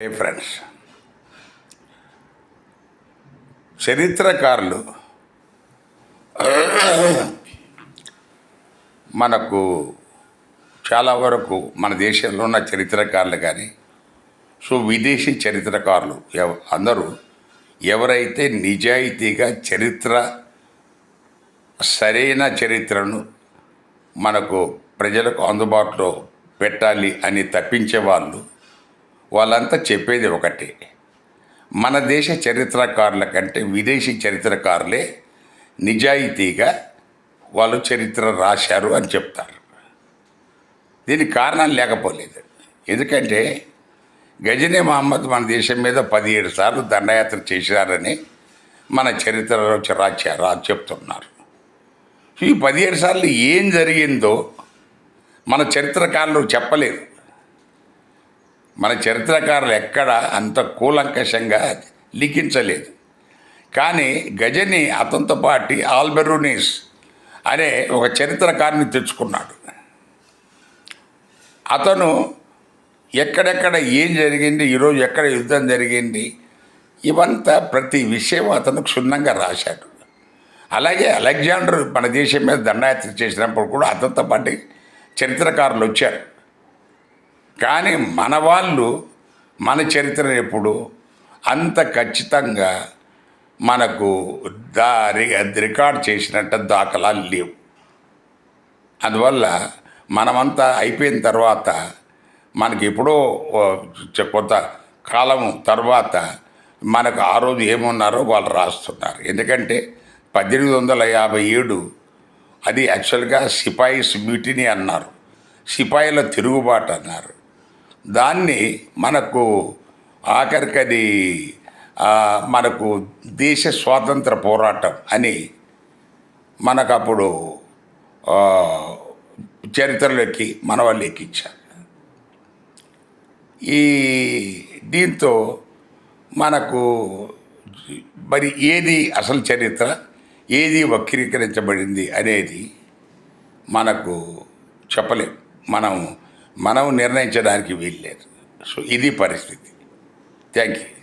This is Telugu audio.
ఏ ఫ్రెండ్స్ చరిత్రకారులు మనకు చాలా వరకు మన దేశంలో ఉన్న చరిత్రకారులు కానీ సో విదేశీ చరిత్రకారులు ఎవ- అందరూ ఎవరైతే నిజాయితీగా చరిత్ర సరైన చరిత్రను మనకు ప్రజలకు అందుబాటులో పెట్టాలి అని తప్పించే వాళ్ళు వాళ్ళంతా చెప్పేది ఒకటే. మన దేశ చరిత్రకారుల కంటే విదేశీ చరిత్రకారులే నిజాయితీగా వాళ్ళు చరిత్ర రాశారు అని చెప్తారు. దీనికి కారణం లేకపోలేదు. ఎందుకంటే గజనీ మహమ్మద్ మన దేశం మీద పదిహేడు సార్లు దండయాత్ర చేశారని మన చరిత్రలో రాచారు అని చెప్తున్నారు. ఈ పదిహేడు సార్లు ఏం జరిగిందో మన చరిత్రకారులు చెప్పలేదు. మన చరిత్రకారులు ఎక్కడ అంత కూలంకషంగా లిఖించలేదు. కానీ గజని అతనితో పాటి ఆల్బెరూనిస్ అనే ఒక చరిత్రకారుని తెచ్చుకున్నాడు. అతను ఎక్కడెక్కడ ఏం జరిగింది ఈరోజు ఎక్కడ యుద్ధం జరిగింది ఇవంతా ప్రతి విషయం అతను క్షుణ్ణంగా రాశాడు. అలాగే అలెగ్జాండర్ మన దేశం మీద దండయాత్ర చేసినప్పుడు కూడా అతనితో పాటు చరిత్రకారులు వచ్చారు. కానీ మన వాళ్ళు మన చరిత్రను ఎప్పుడు అంత ఖచ్చితంగా మనకు దా రికార్డ్ చేసినట్టు దాఖలాలు లేవు. అందువల్ల మనమంతా అయిపోయిన తర్వాత మనకి ఎప్పుడో కొంత కాలం తర్వాత మనకు ఆ రోజు ఏమున్నారో వాళ్ళు రాస్తున్నారు. ఎందుకంటే పద్దెనిమిది వందల యాభై ఏడు అది యాక్చువల్గా సిపాయిస్ మ్యూటిని అన్నారు. సిపాయిల తిరుగుబాటు అన్నారు. దాన్ని మనకు ఆఖరికది మనకు దేశ స్వాతంత్ర పోరాటం అని మనకు అప్పుడు చరిత్రలోకి మన వాళ్ళు ఎక్కించారు. ఈ దీంతో మనకు మరి ఏది అసలు చరిత్ర ఏది వక్రీకరించబడింది అనేది మనకు చెప్పలేం. మనం మనం నిర్ణయించడానికి వీల్లేదు. సో ఇది పరిస్థితి. Thank you.